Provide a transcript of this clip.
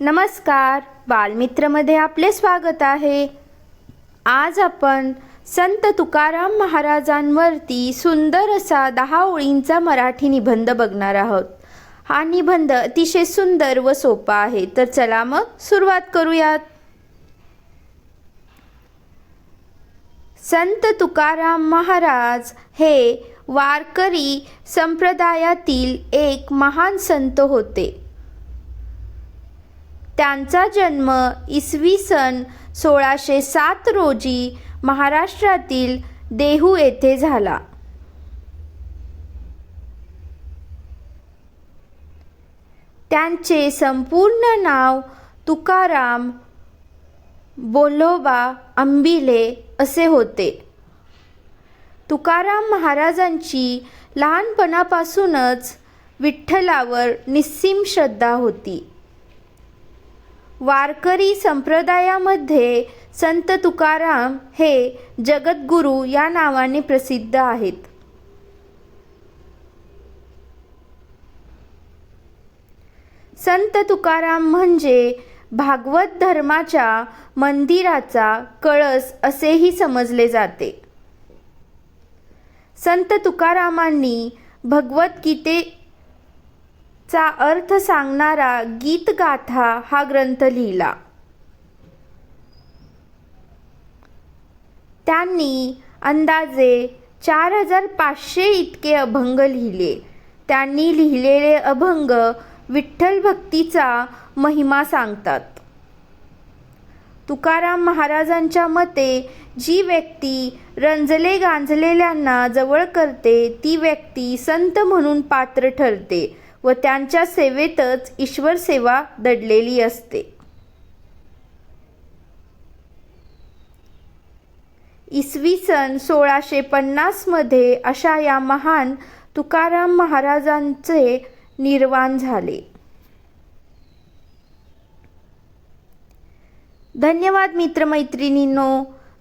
नमस्कार. बालमित्रमध्ये आपले स्वागत आहे. आज आपण संत तुकाराम महाराजांवरती सुंदर असा दहा ओळींचा मराठी निबंध बघणार आहोत. हा निबंध अतिशय सुंदर व सोपा आहे. तर चला मग सुरुवात करूयात. संत तुकाराम महाराज हे वारकरी संप्रदायातील एक महान संत होते. त्यांचा जन्म इसवी सन सोळाशे सात रोजी महाराष्ट्रातील देहू येथे झाला. त्यांचे संपूर्ण नाव तुकाराम बोलोबा अंबिले असे होते. तुकाराम महाराजांची लहानपणापासूनच विठ्ठलावर निस्सीम श्रद्धा होती. वारकरी संप्रदायामध्ये संत तुकाराम हे जगद्गुरू या नावाने प्रसिद्ध आहेत. संत तुकाराम म्हणजे भागवत धर्माच्या मंदिराचा कळस असेही समजले जाते. संत तुकारामांनी चा अर्थ सांगणारा गीतगाथा हा ग्रंथ लिहिला. त्यांनी अंदाजे चार हजार पाचशे इतके अभंग लिहिले. त्यांनी लिहिलेले अभंग विठ्ठल भक्तीचा महिमा सांगतात. तुकाराम महाराजांच्या मते जी व्यक्ती रंजले गांजलेल्यांना जवळ करते ती व्यक्ती संत म्हणून पात्र ठरते. व त्यांच्या सेवेतच ईश्वर सेवा दडलेली असते. इसवी सन सोळाशे पन्नासमध्ये अशा या महान तुकाराम महाराजांचे निर्वाण झाले. धन्यवाद मित्रमैत्रिणींनो.